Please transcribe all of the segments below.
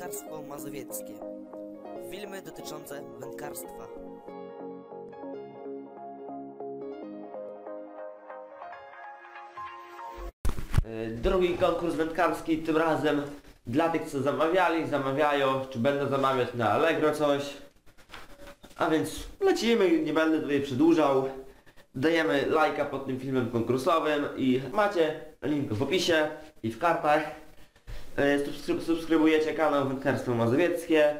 Wędkarstwo mazowieckie. Filmy dotyczące wędkarstwa. Y, Drugi konkurs wędkarski, tym razem dla tych co zamawiali, zamawiają, czy będą zamawiać na Allegro coś. A więc lecimy, nie będę tutaj przedłużał. Dajemy lajka pod tym filmem konkursowym i macie link w opisie i w kartach. Subskry- Subskrybujecie kanał Wędkarstwo Mazowieckie.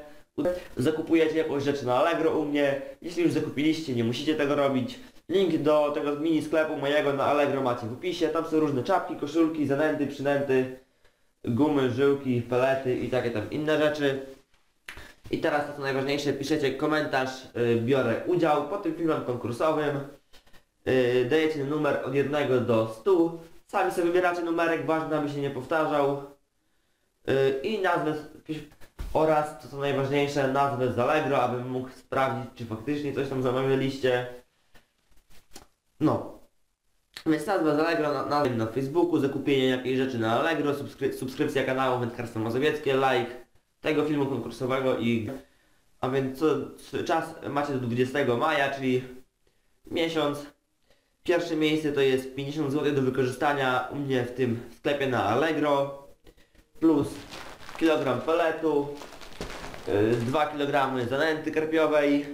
Zakupujecie jakąś rzecz na Allegro u mnie. Jeśli już zakupiliście, nie musicie tego robić. Link do tego mini sklepu mojego na Allegro macie w opisie. Tam są różne czapki, koszulki, zanęty, przynęty, gumy, żyłki, pelety i takie tam inne rzeczy. I teraz to co najważniejsze, piszecie komentarz, y, biorę udział pod tym filmem konkursowym. Y, dajecie numer od 1 do 100. Sami sobie wybieracie numerek, ważne aby się nie powtarzał. Y, I nazwę oraz, to co najważniejsze, nazwę z Allegro, abym mógł sprawdzić, czy faktycznie coś tam zamawialiście. No. Więc nazwa z Allegro na, na, na Facebooku, zakupienie jakiejś rzeczy na Allegro, subskry, subskrypcja kanału Wędkarstwo Mazowieckie, like tego filmu konkursowego i... A więc co, czas macie do 20 maja, czyli miesiąc. Pierwsze miejsce to jest 50 zł do wykorzystania u mnie w tym sklepie na Allegro plus kilogram peletu, yy, 2 kg zanęty karpiowej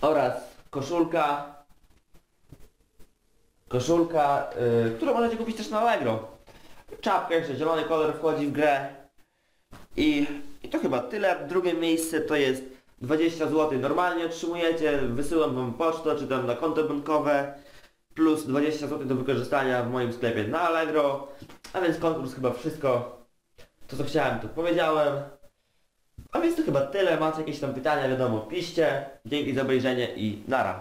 oraz koszulka koszulka, yy, którą możecie kupić też na Allegro. Czapka jeszcze, zielony kolor wchodzi w grę. I, I to chyba tyle. Drugie miejsce to jest 20 zł normalnie otrzymujecie, wysyłam wam pocztę czy tam na konto bankowe plus 20 zł do wykorzystania w moim sklepie na Allegro. A więc konkurs chyba wszystko. To co chciałem to powiedziałem. A więc to chyba tyle. Macie jakieś tam pytania, wiadomo, piszcie. Dzięki za obejrzenie i nara.